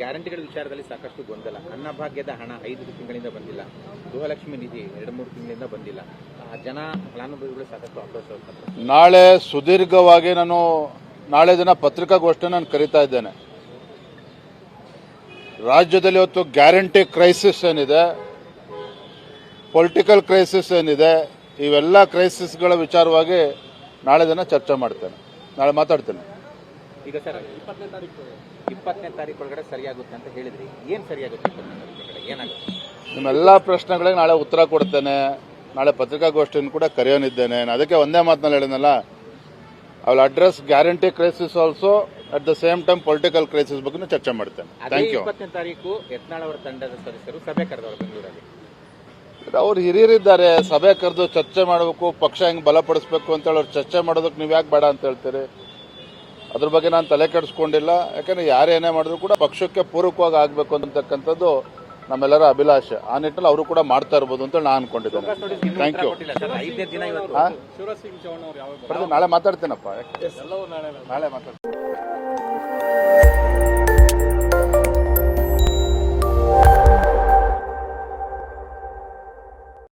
ಗ್ಯಾರಂಟಿಗಳ ವಿಚಾರದಲ್ಲಿ ಸಾಕಷ್ಟು ಗೊಂದಲ. ಅನ್ನಭಾಗ್ಯದ ಹಣ ಐದು ತಿಂಗಳಿಂದ ಬಂದಿಲ್ಲ. ಗೃಹಲಕ್ಷ್ಮಿ ನಿಧಿ ಎರಡು ಮೂರು ತಿಂಗಳಿಂದ ಬಂದಿಲ್ಲ. ಜನ ಫಲಾನುಭವಿಗಳು ಸಾಕಷ್ಟು ಆಕ್ರೋಶ ನಾಳೆ ಸುದೀರ್ಘವಾಗಿ ನಾನು ನಾಳೆ ದಿನ ಪತ್ರಿಕಾಗೋಷ್ಠಿ ನಾನು ಕರಿತಾ ಇದ್ದೇನೆ. ರಾಜ್ಯದಲ್ಲಿ ಇವತ್ತು ಗ್ಯಾರಂಟಿ ಕ್ರೈಸಿಸ್ ಏನಿದೆ, ಪೊಲಿಟಿಕಲ್ ಕ್ರೈಸಿಸ್ ಏನಿದೆ, ಇವೆಲ್ಲ ಕ್ರೈಸಿಸ್ಗಳ ವಿಚಾರವಾಗಿ ನಾಳೆ ದಿನ ಚರ್ಚೆ ಮಾಡ್ತೇನೆ. ನಾಳೆ ಮಾತಾಡ್ತೇನೆ. ಈಗ ಸರ್ ಇಪ್ಪತ್ತನೇ ತಾರೀಕು. ಇಪ್ಪತ್ತನೇ ತಾರೀಕು ಒಳಗಡೆ ಸರಿಯಾಗುತ್ತೆ ಅಂತ ಹೇಳಿದ್ರಿ. ಏನ್ ಸರಿಯಾಗುತ್ತೆ ಒಳಗಡೆ? ಏನಾಗುತ್ತೆ? ನಿಮ್ಮೆಲ್ಲ ಪ್ರಶ್ನೆಗಳಿಗೆ ನಾಳೆ ಉತ್ತರ ಕೊಡ್ತೇನೆ. ನಾಳೆ ಪತ್ರಿಕಾಗೋಷ್ಠಿಯನ್ನು ಕೂಡ ಕರೆಯೋನಿದ್ದೇನೆ. ನಾನು ಅದಕ್ಕೆ ಒಂದೇ ಮಾತನಲ್ಲಿ ಹೇಳಿದ್ನಲ್ಲ ಅವಳ address guarantee crisis also at the same time political crisis ಬಗ್ಗೆ ಚರ್ಚೆ ಮಾಡ್ತೇನೆ. ಥ್ಯಾಂಕ್ ಯು ಇಪ್ಪತ್ತನೇ ತಾರೀಕು ಯತ್ನಾಳ್ ಅವರ ತಂಡದ ಸದಸ್ಯರು ಸಭೆ ಕರೆದವರು ಬೆಂಗಳೂರಲ್ಲಿ. ಅವ್ರು ಹಿರಿಯರಿದ್ದಾರೆ. ಸಭೆ ಕರೆದು ಚರ್ಚೆ ಮಾಡಬೇಕು ಪಕ್ಷ ಹೆಂಗೆ ಬಲಪಡಿಸಬೇಕು ಅಂತ ಹೇಳಿ ಅವ್ರು ಚರ್ಚೆ ಮಾಡೋದಕ್ಕೆ ನೀವು ಯಾಕೆ ಬೇಡ ಅಂತ ಹೇಳ್ತೀರಿ? ಅದ್ರ ಬಗ್ಗೆ ನಾನು ತಲೆ ಕೆಡಿಸ್ಕೊಂಡಿಲ್ಲ. ಯಾಕಂದ್ರೆ ಯಾರೇನೇ ಮಾಡಿದ್ರು ಕೂಡ ಪಕ್ಷಕ್ಕೆ ಪೂರಕವಾಗಿ ಆಗಬೇಕು ಅಂತಕ್ಕಂಥದ್ದು ನಮ್ಮೆಲ್ಲರ ಅಭಿಲಾಷೆ. ಆ ನಿಟ್ಟಿನಲ್ಲಿ ಅವರು ಕೂಡ ಮಾಡ್ತಾ ಇರ್ಬೋದು ಅಂತ ನಾನು ಅನ್ಕೊಂಡಿದ್ದೇನೆ. ಥ್ಯಾಂಕ್ ಯು ನಾಳೆ ಮಾತಾಡ್ತೀನಪ್ಪ. ನಾಳೆ ಮಾತಾಡ್ತೀನಿ.